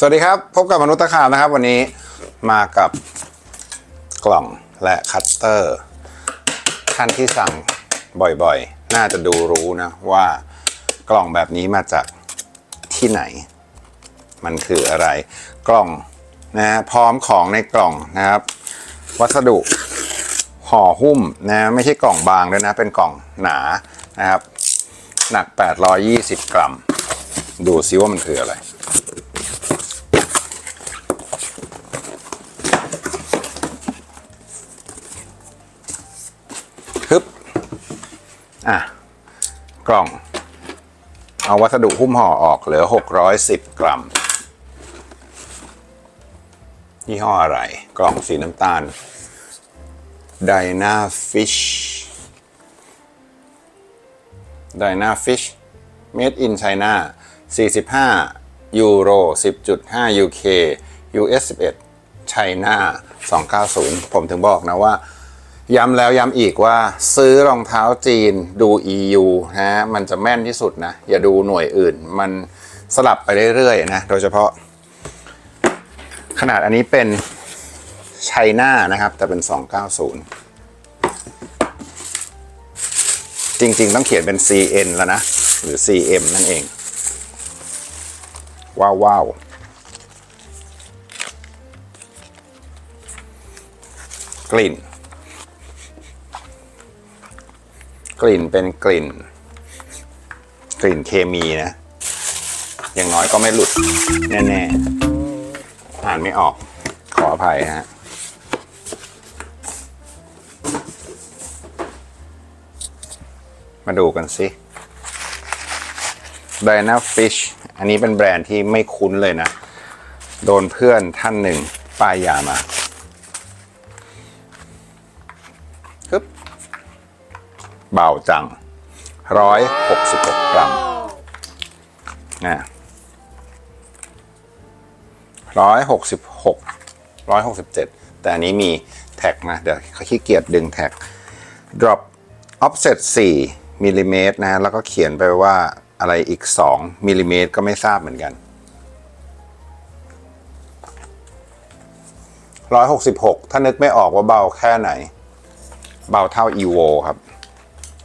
สวัสดีครับ พบกับมนุษย์ตะขาบนะครับ วันนี้มากับกล่องและคัตเตอร์ ท่านที่สั่งบ่อยๆ น่าจะดูรู้นะว่ากล่องแบบนี้มาจากที่ไหน มันคืออะไรกล่องนะพร้อมของในกล่องนะครับ วัสดุห่อหุ้มนะไม่ใช่กล่องบางด้วยนะ เป็นกล่องหนานะครับ หนัก 820 กรัม ดูซิว่ามันคืออะไร อะ กล่อง เอาวัสดุหุ้มห่อออกเหลือ 610 กรัม ยี่ห้ออะไร กล่องสีน้ำตาล Dyna Fish Dyna Fish Made in China 45 ยูโร 10.5 UK US 11 China 290 ผมถึงบอกนะว่า ย้ำแล้วย้ำอีกว่าซื้อรองเท้าจีนดู EU นะมันจะแม่นที่สุดนะ อย่าดูหน่วยอื่น มันสลับไปเรื่อยๆนะ โดยเฉพาะ ขนาดอันนี้เป็นไชน่านะครับ แต่เป็น 290 จริงๆ ต้องเขียนเป็น CN แล้วนะ หรือ CM นั่นเอง ว้าวว้าวกลิ่น กลิ่นเป็นกลิ่น กลิ่นเคมีนะ อย่างน้อยก็ไม่หลุด แน่ๆ อ่านไม่ออก ขออภัยฮะมาดูกันสิ Diana Fish อันนี้เป็นแบรนด์ที่ไม่คุ้นเลยนะ โดนเพื่อนท่านหนึ่งป้ายยามา เบาจังร้อยหกสิบหกกรัมนะร้อยหกสิบหกร้อยหกสิบเจ็ดแต่อันนี้มีแท็กนะ เดี๋ยวเขาขี้เกียจดึงแท็ก drop offset 4มิลลิเมตรนะ แล้วก็เขียนไปว่าอะไรอีก 2มิลลิเมตรก็ไม่ทราบเหมือนกัน 166 ถ้านึกไม่ออกว่าเบาแค่ไหน เบาเท่า evo ครับ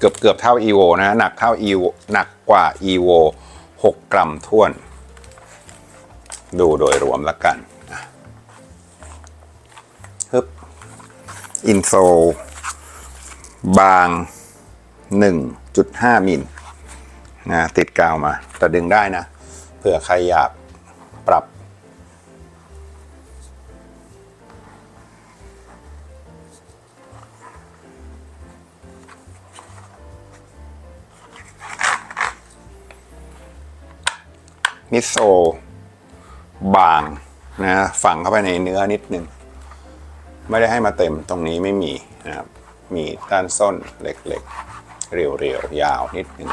เกือบเกือบเท่า evo นะหนักเท่า evo หนักกว่า evo 6 กรัมท้วน ดูโดยรวมล้วกันฮึบอินโซบาง 1.5 มิลนะติดกาวมา แต่ดึงได้นะ เผื่อใครอยากปรับ มิโซบางนะฝังเข้าไปในเนื้อนิดนึง ไม่ได้ให้มาเต็มตรงนี้ไม่มีนะครับ มีด้านส้นเล็กๆ เรียวๆ ยาวนิดนึง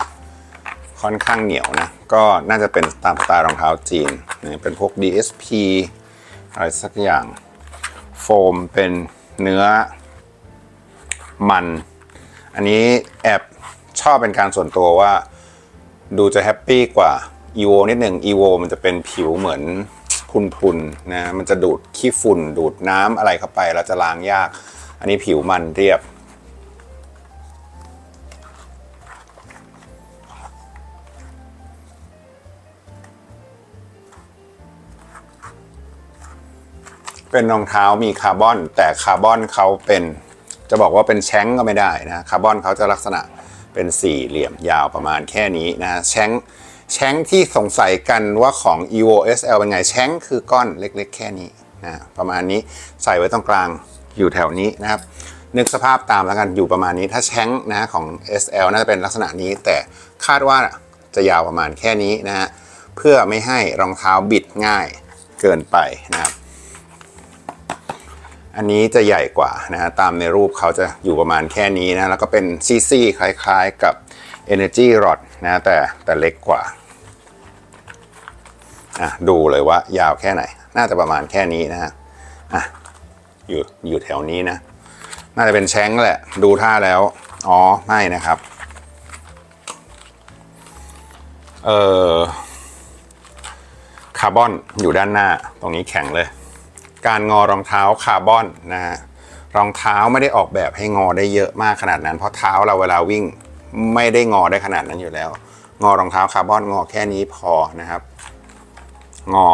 ค่อนข้างเหนียวนะ ก็น่าจะเป็นตามสไตล์รองเท้าจีนนะเป็นพวก DSP อะไรสักอย่าง โฟมเป็นเนื้อมัน อันนี้แอบชอบเป็นการส่วนตัวว่า ดูจะแฮปปี้กว่า EVO นิดหนึ่ง EVO มันจะเป็นผิวเหมือนพุนๆนะมันจะดูดขี้ฝุ่นดูดน้ำอะไรเข้าไปแล้วจะล้างยาก อันนี้ผิวมันเรียบเป็นรองเท้ามีคาร์บอน แต่คาร์บอนเขาเป็นจะบอกว่าเป็นแช้งก็ไม่ได้นะคาร์บอนเขาจะลักษณะเป็นสี่เหลี่ยมยาวประมาณแค่นี้นะแช้ง แช้งที่สงสัยกันว่าของ evo sl เป็นไงแช้งคือก้อนเล็กๆ แค่นี้นะประมาณนี้ใส่ไว้ตรงกลางอยู่แถวนี้นะครับ นึกสภาพตามแล้วกันอยู่ประมาณนี้ถ้าแช้งนะของ SL น่าจะเป็นลักษณะนี้ แต่คาดว่าจะยาวประมาณแค่นี้นะฮะเพื่อไม่ให้รองเท้าบิดง่ายเกินไปนะครับ อันนี้จะใหญ่กว่านะฮะตามในรูปเขาจะอยู่ประมาณแค่นี้นะแล้วก็เป็นซี่ๆคล้ายๆกับ Energy Rod นะแต่แต่เล็กกว่าอะดูเลยว่ายาวแค่ไหน น่าจะประมาณแค่นี้นะฮะอะอยู่อยู่แถวนี้นะ น่าจะเป็นแชงแหละ ดูท่าแล้ว อ๋อ ไม่นะครับ เออคาร์บอนอยู่ด้านหน้า ตรงนี้แข็งเลย การงอรองเท้าคาร์บอนนะฮะ รองเท้าไม่ได้ออกแบบให้งอได้เยอะมากขนาดนั้น เพราะเท้าเราเวลาวิ่ง ไม่ได้งอได้ขนาดนั้นอยู่แล้ว งอรองเท้าคาร์บอนงอแค่นี้พอนะครับ งอ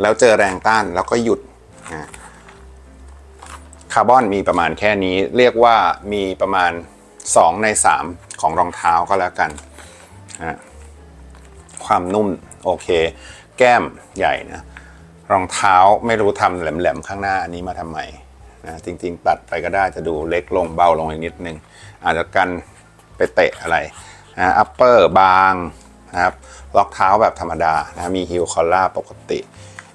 แล้วเจอแรงต้านแล้วก็หยุดนะคาร์บอนมีประมาณแค่นี้เรียกว่ามีประมาณ 2 ใน 3 ของรองเท้าก็แล้วกันนะความนุ่มโอเค แก้มใหญ่นะรองเท้าไม่รู้ทำแหลมๆข้างหน้าอันนี้มาทำไมนะจริงๆ ตัดไปก็ได้จะดูเล็กลงเบาลงอีกนิดนึง อาจจะกัน ไปเตะอะไรนะอัปเปอร์บางนะครับล็อกเท้าแบบธรรมดานะมีฮิลคอลล่าปกติ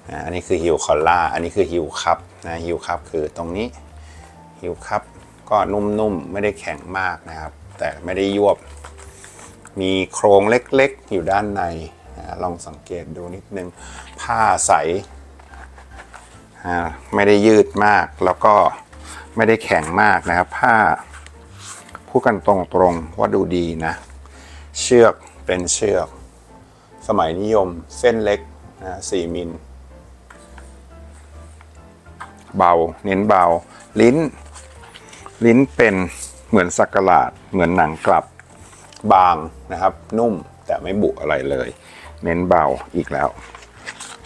นะอันนี้คือฮิลคอลล่าอันนี้คือฮิลคัพนะฮิลคัพคือตรงนี้ฮิลคัพก็นุ่มๆ ไม่ได้แข็งมากนะครับ แต่ไม่ได้ยวบ มีโครงเล็กๆ อยู่ด้านในนะลองสังเกตดูนิดนึง ผ้าใสอ่าไม่ได้ยืดมากแล้วก็ไม่ได้แข็งมากนะครับ ผ้า พูดกันตรงๆว่าดูดีนะ เชือกเป็นเชือก สมัยนิยมเส้นเล็กนะสี่มิล เบา เน้นเบา ลิ้น ลิ้นเป็นเหมือนสักหลาด เหมือนหนังกลับบางนะครับ นุ่มแต่ไม่บุอะไรเลย เน้นเบาอีกแล้ว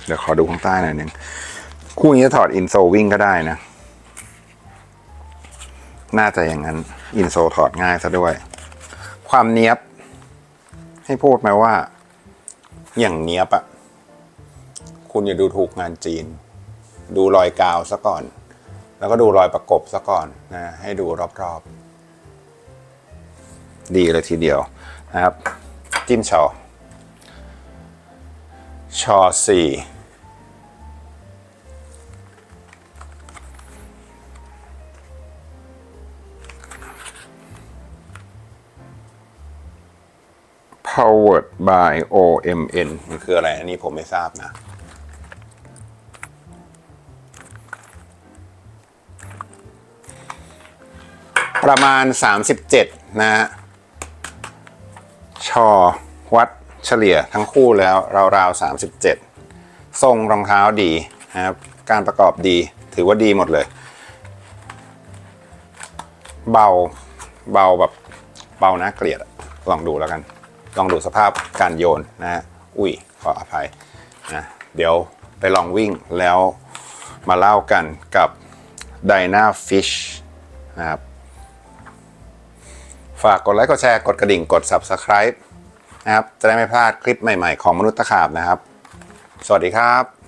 เดี๋ยวขอดูข้างใต้หน่อยนึงคู่นี้จะถอดอินโซวิ่งก็ได้นะ น่าจะอย่างนั้น อินโซถอดง่ายซะด้วย ความเนี้ยบ ให้พูดไหมว่า อย่างเนี้ยบอะคุณอย่าดูถูกงานจีน ดูรอยกาวซะก่อน แล้วก็ดูรอยประกบซะก่อนนะ ให้ดูรอบๆ ดีเลยทีเดียวนะครับ จิ้มชอชอสี่ พาวเวอร์ by OMN มันคืออะไร อันนี้ผมไม่ทราบนะ ประมาณ 37 นะฮะชอวัดเฉลี่ยทั้งคู่แล้วราวๆ37 ทรงรองเท้าดีนะครับ การประกอบดีถือว่าดีหมดเลย เบาเบาแบบเบานะเกลียดอะลองดูแล้วกัน ลองดูสภาพการโยนนะฮะอุ้ยขออภัยนะเดี๋ยวไปลองวิ่งแล้วมาเล่ากันกับ Dyna Fish นะครับ ฝากกดไลค์กดแชร์กดกระดิ่งกด Subscribe นะครับ จะได้ไม่พลาดคลิปใหม่ๆของมนุษย์ตะขาบนะครับ สวัสดีครับ